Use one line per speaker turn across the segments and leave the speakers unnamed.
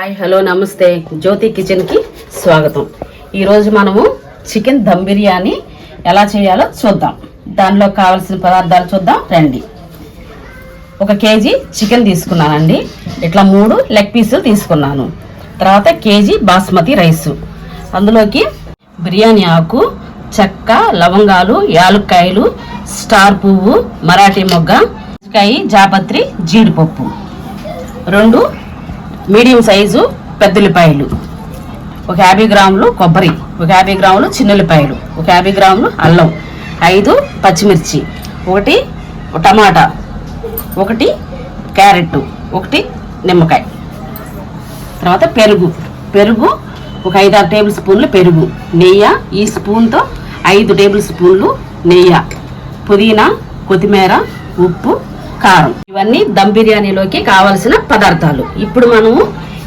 Hi hello నమస్తే. జ్యోతి కిచెన్కి స్వాగతం. ఈరోజు మనము చికెన్ దమ్ బిర్యానీ ఎలా చేయాలో చూద్దాం. దానిలో కావాల్సిన పదార్థాలు చూద్దాం రండి. ఒక కేజీ చికెన్ తీసుకున్నానండి. ఇట్లా మూడు లెగ్ పీసులు తీసుకున్నాను. తర్వాత కేజీ బాస్మతి రైసు. అందులోకి బిర్యానీ ఆకు చెక్క లవంగాలు యాలుక్కాయలు స్టార్ పువ్వు మరాఠీ మొగ్గ కాయ జాపత్రి జీడిపప్పు. రెండు మీడియం సైజు పెద్దలిపాయలు. ఒక యాభై గ్రాములు కొబ్బరి ఒక యాభై గ్రాములు చిన్నలిపాయలు ఒక యాభై గ్రాములు అల్లం ఐదు పచ్చిమిర్చి ఒకటి టమాటా ఒకటి క్యారెట్ ఒకటి నిమ్మకాయ. తర్వాత పెరుగు పెరుగు ఒక ఐదు ఆరు టేబుల్ స్పూన్లు పెరుగు నెయ్యి ఈ స్పూన్తో ఐదు టేబుల్ స్పూన్లు నెయ్యి పుదీనా కొత్తిమీర ఉప్పు కారం. ఇవన్నీ దమ్ బిర్యానీలోకి కావలసిన పదార్థాలు. ఇప్పుడు మనము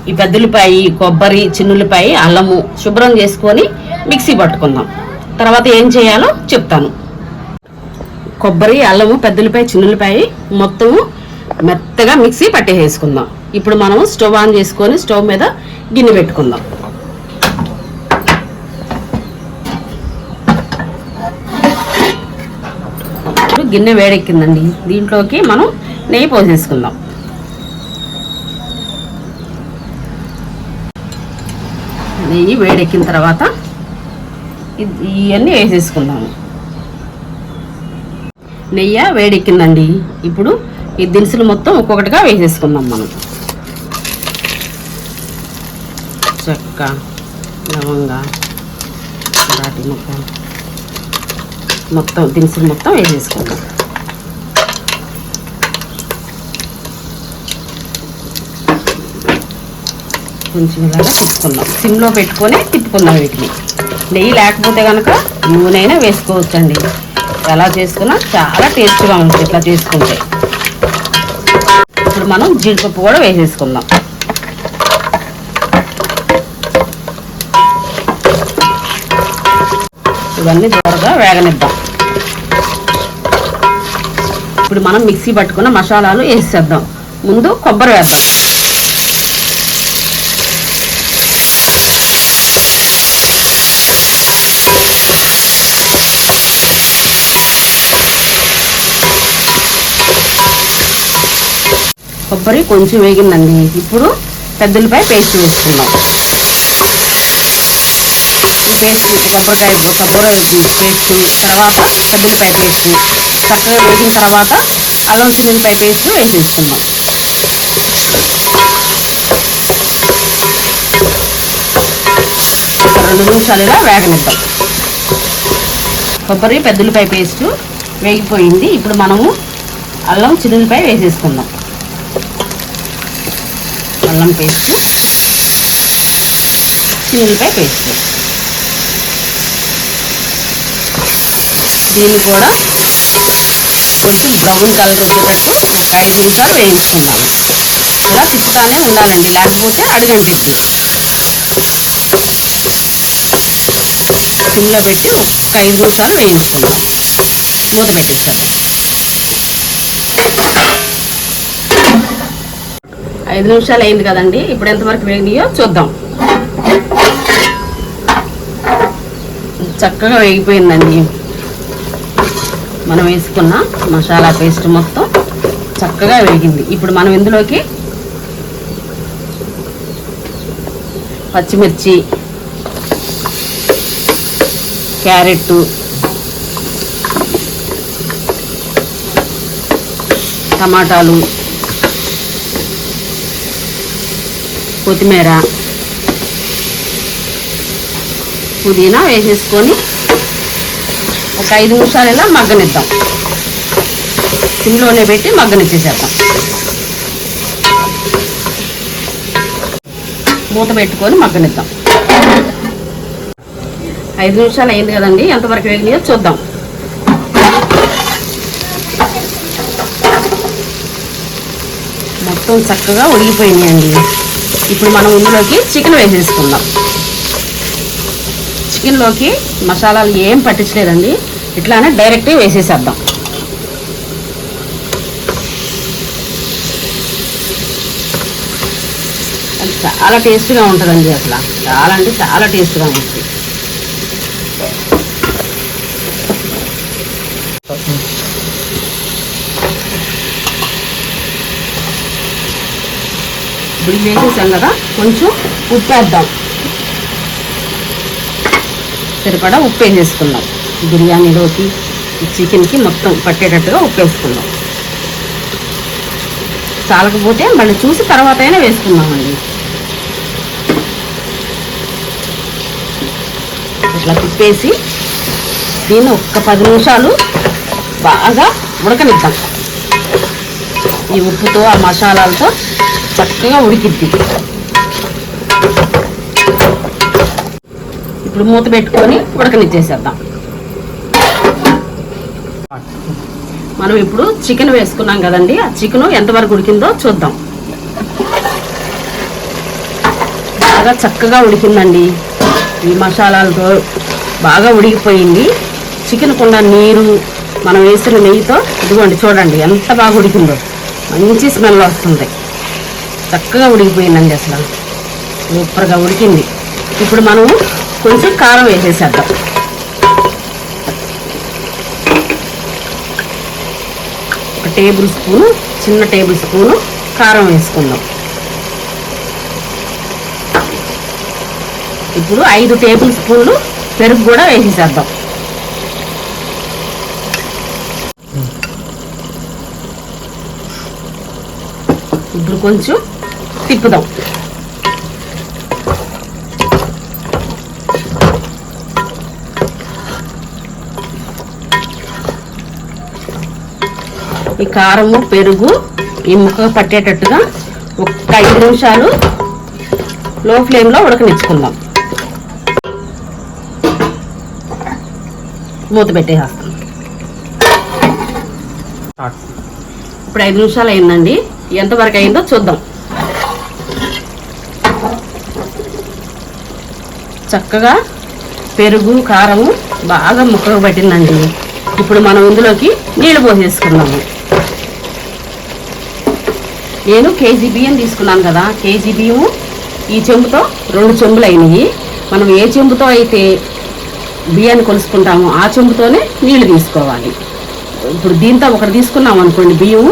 ఈ పెద్దలిపాయి కొబ్బరి చిన్నులపాయి అల్లము శుభ్రం చేసుకొని మిక్సీ పట్టుకుందాం. తర్వాత ఏం చేయాలో చెప్తాను. కొబ్బరి అల్లము పెద్దలపై చిన్నులపాయ మొత్తము మెత్తగా మిక్సీ పట్టేసుకుందాం ఇప్పుడు మనం స్టవ్ ఆన్ చేసుకొని స్టవ్ మీద గిన్నె పెట్టుకుందాం. గిన్నె వేడెక్కిందండి. దీంట్లోకి మనం నెయ్యి పోసేసుకుందాం. నెయ్యి వేడెక్కిన తర్వాత ఇవన్నీ వేసేసుకుందాము. నెయ్యి వేడెక్కిందండి. ఇప్పుడు ఈ దినుసులు మొత్తం ఒక్కొక్కటిగా వేసేసుకుందాం మనం. చెక్క లవంగా మరాఠీ ముక్క మొత్తం దినుసులు మొత్తం వేసేసుకుందాం కొంచెం ఇలాగా తిప్పుకుందాం సిమ్లో పెట్టుకొని తిప్పుకుందాం వీటిని. నెయ్యి లేకపోతే కనుక నూనె అయినా వేసుకోవచ్చండి. ఎలా చేసుకున్నా చాలా టేస్ట్గా ఉంటుంది ఇట్లా చేసుకుంటే. ఇప్పుడు మనం జీడిపప్పు కూడా వేసేసుకుందాం. ఇవన్నీ త్వరగా వేగనిద్దాం. ఇప్పుడు మనం మిక్సీ పట్టుకున్న మసాలాలు వేసేద్దాం. ముందు కొబ్బరి వేద్దాం. కొబ్బరి కొంచెం వేగిందండి. ఇప్పుడు పెద్దలపై పేస్ట్ వేసుకుందాం. ఈ పేస్ట్ కొబ్బరికాయ కొబ్బరి పేస్ట్ తర్వాత పెద్దలపై పేస్ట్ చక్కగా వేసిన తర్వాత అల్లం చిల్లిపాయ పేస్ట్ వేసేసుకుందాం ఒక రెండు నిమిషాలు ఇలా వేగనిద్దాం. కొబ్బరి పెద్దలపై పేస్ట్ వేగిపోయింది. ఇప్పుడు మనము అల్లం చిల్లిపాయ వేసేసుకుందాం. అల్లం పేస్ట్ చిల్లిపాయ పేస్ట్ దీన్ని కూడా కొంచెం బ్రౌన్ కలర్ వచ్చేటట్టు ఒక ఐదు నిమిషాలు వేయించుకుందాం. ఇలా తిప్పుతానే ఉండాలండి లేకపోతే అడుగంటేది సిమ్లో పెట్టి ఒక ఐదు నిమిషాలు వేయించుకుందాం. మూత పెట్టేసేద్దాం ఐదు నిమిషాలు అయింది కదండి ఇప్పుడు ఎంతవరకు వేగినాయో చూద్దాం. చక్కగా వేగిపోయిందండి. మనం వేసుకున్న మసాలా పేస్ట్ మొత్తం చక్కగా వేగింది. ఇప్పుడు మనం ఇందులోకి పచ్చిమిర్చి క్యారెట్ టమాటాలు కొత్తిమీర పుదీనా వేసేసుకొని ఒక ఐదు నిమిషాలు ఇలా మగ్గనిద్దాం. సిమ్లోనే పెట్టి మగ్గనిచ్చేసేద్దాం. మూత పెట్టుకొని మగ్గనిద్దాం. ఐదు నిమిషాలు అయింది కదండి ఎంతవరకు వేగినాయో చూద్దాం. మొత్తం చక్కగా ఉడిగిపోయినాయండి ఇప్పుడు మనం ఇందులోకి చికెన్ వేసేసుకుందాం. చికెన్లోకి మసాలాలు ఏం పట్టించలేదండి. ఇట్లానే డైరెక్ట్గా వేసేసేద్దాం. చాలా టేస్ట్గా ఉంటుందండి అసలు. చాలా అంటే చాలా టేస్ట్గా ఉంటుంది ఇప్పుడు వేసేసాం కదా కొంచెం ఉప్పు వేద్దాం సరిపడా ఉప్పు వేసేసుకుందాం బిర్యానీలోకి చికెన్కి మొత్తం పట్టేటట్టుగా ఉప్పు వేసుకుందాం చాలకపోతే మళ్ళీ చూసి తర్వాత అయినా వేసుకుందామండి. ఇట్లా తిప్పేసి దీన్ని ఒక్క పది నిమిషాలు బాగా ఉడకనిద్దాం. ఈ ఉప్పుతో ఆ మసాలాలతో చక్కగా ఉడికిద్ది. ఇప్పుడు మూత పెట్టుకొని ఉడకనిచ్చేసేద్దాం. మనం ఇప్పుడు చికెన్ వేసుకున్నాం కదండి. ఆ చికెన్ ఎంతవరకు ఉడికిందో చూద్దాం. బాగా చక్కగా ఉడికిందండి. ఈ మసాలాలతో బాగా ఉడికిపోయింది. చికెన్ కుండా నీరు మనం వేసిన నెయ్యితో ఇదిగోండి చూడండి ఎంత బాగా ఉడికిందో. మంచి స్మెల్ వస్తుంది. చక్కగా ఉడికిపోయిందండి అసలు. సూపర్గా ఉడికింది. ఇప్పుడు మనం కొంచెం కారం వేసేసేద్దాం. టేబుల్ స్పూను చిన్న టేబుల్ స్పూను కారం వేసుకుందాం. ఇప్పుడు ఐదు టేబుల్ స్పూన్లు పెరుగు కూడా వేసేసేద్దాం. ఇప్పుడు కొంచెం తిప్పుదాం. ఈ కారము పెరుగు ఈ ముక్క పట్టేటట్టుగా ఒక ఐదు నిమిషాలు లో ఫ్లేమ్లో ఉడకనిచ్చుకుందాం. మూత పెట్టేస్తాం ఇప్పుడు ఐదు నిమిషాలు అయిందండి. ఎంతవరకు అయిందో చూద్దాం. చక్కగా పెరుగు కారము బాగా ముక్కకు పట్టిందండి. ఇప్పుడు మనం ఇందులోకి నీళ్ళు పోసేసుకున్నాము నేను కేజీ బియ్యం తీసుకున్నాను కదా కేజీ బియ్యము ఈ చెంబుతో రెండు చెంబులు అయినాయి. మనం ఏ చెంబుతో అయితే బియ్యాన్ని కొలుసుకుంటామో ఆ చెంబుతోనే నీళ్ళు తీసుకోవాలి. ఇప్పుడు దీంతో ఒకటి తీసుకున్నాం అనుకోండి బియ్యం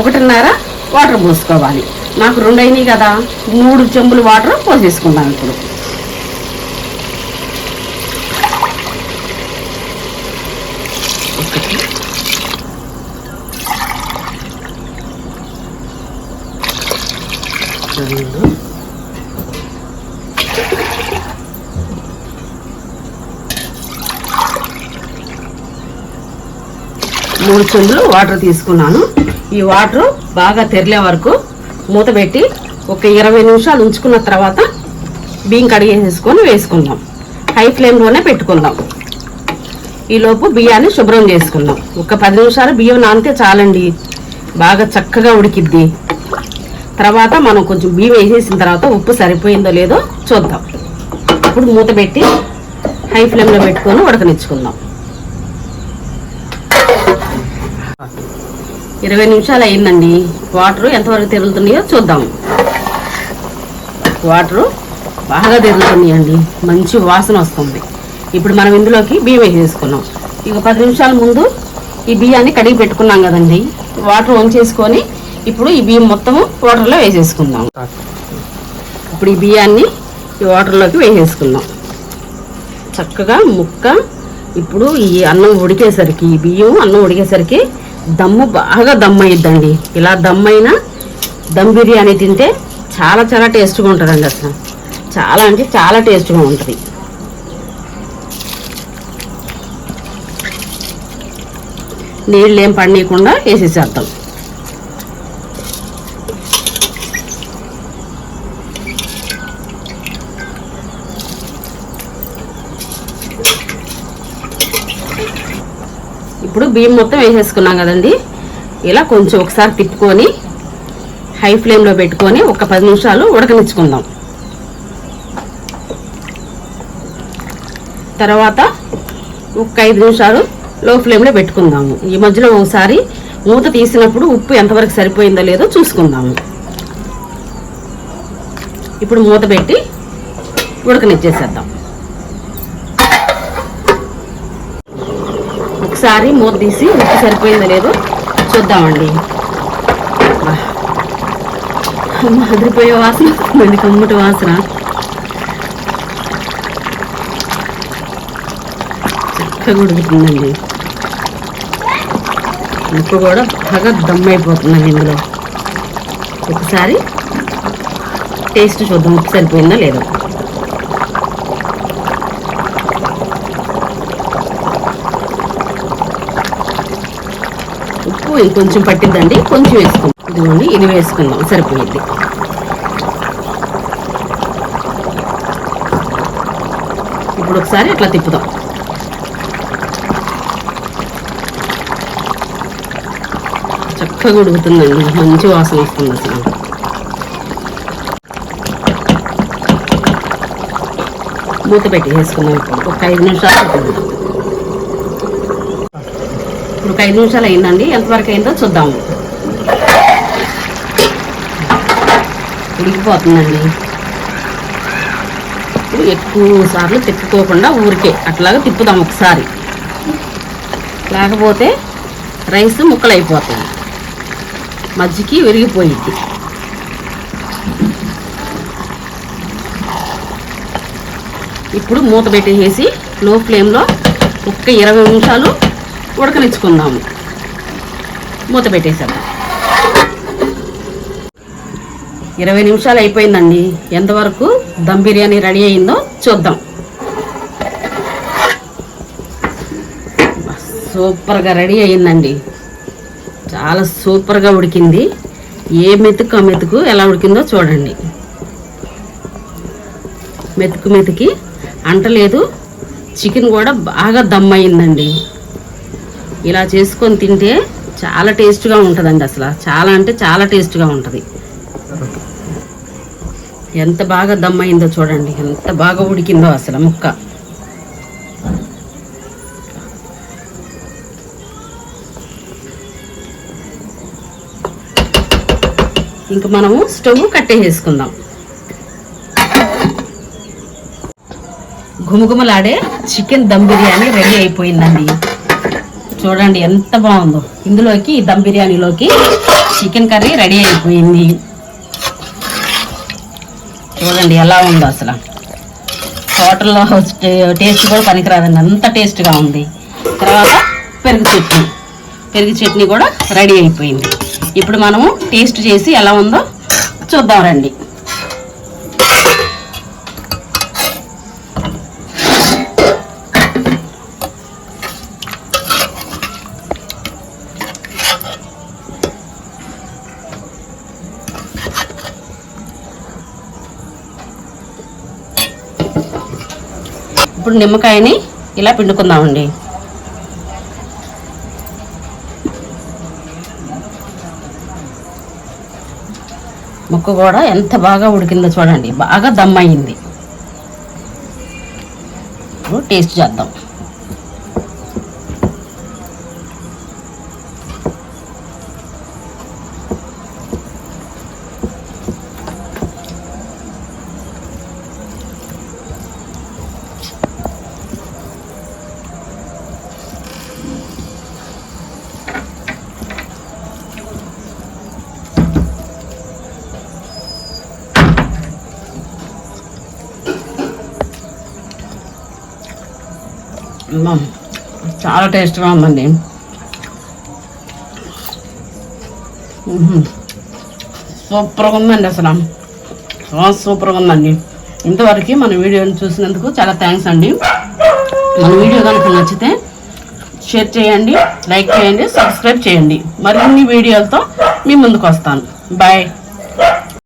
ఒకటిన్నర వాటర్ పోసుకోవాలి. నాకు రెండు అయినాయి కదా మూడు చెంబులు వాటర్ పోసేసుకుంటాను ఇప్పుడు. రెండు మూడు చెంబులు వాటర్ తీసుకున్నాను. ఈ వాటర్ బాగా తెరిలే వరకు మూత పెట్టి ఒక ఇరవై నిమిషాలు ఉంచుకున్న తర్వాత బియ్యం కడిగేసేసుకొని వేసుకుందాం. హై ఫ్లేమ్లోనే పెట్టుకుందాం. ఈలోపు బియ్యాన్ని శుభ్రం చేసుకుందాం. ఒక పది నిమిషాలు బియ్యం నానితే చాలండి. బాగా చక్కగా ఉడికిద్ది. తర్వాత మనం కొంచెం బియ్యం వేసేసిన తర్వాత ఉప్పు సరిపోయిందో లేదో చూద్దాం. ఇప్పుడు మూత పెట్టి హై ఫ్లేమ్లో పెట్టుకొని ఉడకనిచ్చుకుందాం. ఇరవై నిమిషాలు అయిందండి. వాటర్ ఎంతవరకు తిరుగుతున్నాయో చూద్దాం. వాటరు బాగా తిరుగుతున్నాయండి మంచి వాసన వస్తుంది. ఇప్పుడు మనం ఇందులోకి బియ్యం వేసేసుకున్నాం. ఇక పది నిమిషాల ముందు ఈ బియ్యాన్ని కడిగి పెట్టుకున్నాం కదండి. వాటర్ వంచేసుకొని ఇప్పుడు ఈ బియ్యం మొత్తము వాటర్లో వేసేసుకుందాం. ఇప్పుడు ఈ బియ్యాన్ని ఈ వాటర్లోకి వేసేసుకుందాం. చక్కగా ముక్క ఇప్పుడు ఈ అన్నం ఉడికేసరికి ఈ బియ్యం అన్నం ఉడికేసరికి దమ్ము బాగా దమ్ అయ్యిద్దండి ఇలా దమ్ అయినా దమ్ బిర్యానీ తింటే చాలా చాలా టేస్ట్గా ఉంటుందండి అసలు. చాలా అంటే చాలా టేస్ట్గా ఉంటుంది. నీళ్ళు ఏం పడనీయకుండా వేసేసేద్దాం. ఇప్పుడు బియ్యం మొత్తం వేసేసుకున్నాం కదండి. ఇలా కొంచెం ఒకసారి తిప్పుకొని హై ఫ్లేమ్లో పెట్టుకొని ఒక పది నిమిషాలు ఉడకనిచ్చుకుందాం. తర్వాత ఒక ఐదు నిమిషాలు లో ఫ్లేమ్లో పెట్టుకుందాము. ఈ మధ్యలో ఒకసారి మూత తీసినప్పుడు ఉప్పు ఎంతవరకు సరిపోయిందో లేదో చూసుకుందాము. ఇప్పుడు మూత పెట్టి ఉడకనిచ్చేసేద్దాం. ఒకసారి మూత తీసి ఉప్పు సరిపోయిందో లేదో చూద్దామండి. అదిరిపోయే వాసన వస్తుందండి కమ్ముటి వాసన. చక్కగా ఉడుకుతుందండి. ఉప్పు కూడా బాగా దమ్ అయిపోతుందండి ఇందులో. ఒకసారి టేస్ట్ చూద్దాం ఉప్పు సరిపోయిందా లేదో. ఉప్పు ఇంకొంచెం పట్టిద్దండి కొంచెం వేసుకుందాం ఇదిగోండి ఇది వేసుకుందాం సరిపోయింది. ఇప్పుడు ఒకసారి ఇట్లా తిప్పుదాం. చక్కగా ఉడుకుతుందండి మంచి వాసన వస్తుంది అసలు. మూత పెట్టి వేసుకుందాం ఇప్పుడు ఒక ఐదు నిమిషాలు పెట్టుకుందాం ఇప్పుడు ఒక ఐదు నిమిషాలు అయిందండి. ఎంతవరకు అయిందో చూద్దాము ఉడికిపోతుందండి. ఇప్పుడు ఎక్కువ సార్లు తిప్పుకోకుండా ఊరికే అట్లాగా తిప్పుదాం ఒకసారి. లేకపోతే రైస్ ముక్కలైపోతాయి. మజ్జికి విరిగిపోయింది ఇప్పుడు మూత పెట్టేసి లో ఫ్లేమ్లో ఒక్క ఇరవై నిమిషాలు ఉడకనిచ్చుకుందాము. మూత పెట్టేశాము ఇరవై నిమిషాలు అయిపోయిందండి. ఎంతవరకు దమ్ బిర్యానీ రెడీ అయిందో చూద్దాం. సూపర్గా రెడీ అయిందండి. చాలా సూపర్గా ఉడికింది. ఏ మెతుకు ఆ మెతుకు ఎలా ఉడికిందో చూడండి. మెతుకు మెతికి అంటలేదు. చికెన్ కూడా బాగా దమ్ అయిందండి. ఇలా చేసుకొని తింటే చాలా టేస్ట్గా ఉంటుందండి అసలు. చాలా అంటే చాలా టేస్ట్గా ఉంటుంది. ఎంత బాగా దమ్ అయిందో చూడండి. ఎంత బాగా ఉడికిందో అసలు ముక్క. ఇంక మనము స్టవ్ కట్టేసేసుకుందాం. గుమగుమలాడే చికెన్ దమ్ బిర్యానీ రెడీ అయిపోయిందండి. చూడండి ఎంత బాగుందో. ఇందులోకి దమ్ బిర్యానీలోకి చికెన్ కర్రీ రెడీ అయిపోయింది. చూడండి ఎలా ఉందో అసలు. హోటల్లో టేస్ట్ కూడా పనికిరాదండి. అంత టేస్ట్గా ఉంది. తర్వాత పెరుగు చట్నీ. పెరుగు చట్నీ కూడా రెడీ అయిపోయింది. ఇప్పుడు మనము టేస్ట్ చేసి ఎలా ఉందో చూద్దాం రండి. ఇప్పుడు నిమ్మకాయని ఇలా పిండుకుందామండి. ముక్క కూడా ఎంత బాగా ఉడికిందో చూడండి. బాగా దమ్ అయింది. ఇప్పుడు టేస్ట్ చేద్దాం. చాలా టేస్ట్గా ఉందండి. సూపర్గా ఉందండి అసలు. చాలా సూపర్గా ఉందండి. ఇంతవరకు మన వీడియోని చూసినందుకు చాలా థ్యాంక్స్ అండి. మన వీడియో కనుక నచ్చితే షేర్ చేయండి లైక్ చేయండి సబ్స్క్రైబ్ చేయండి. మరిన్ని వీడియోలతో మీ ముందుకు వస్తాను. బాయ్.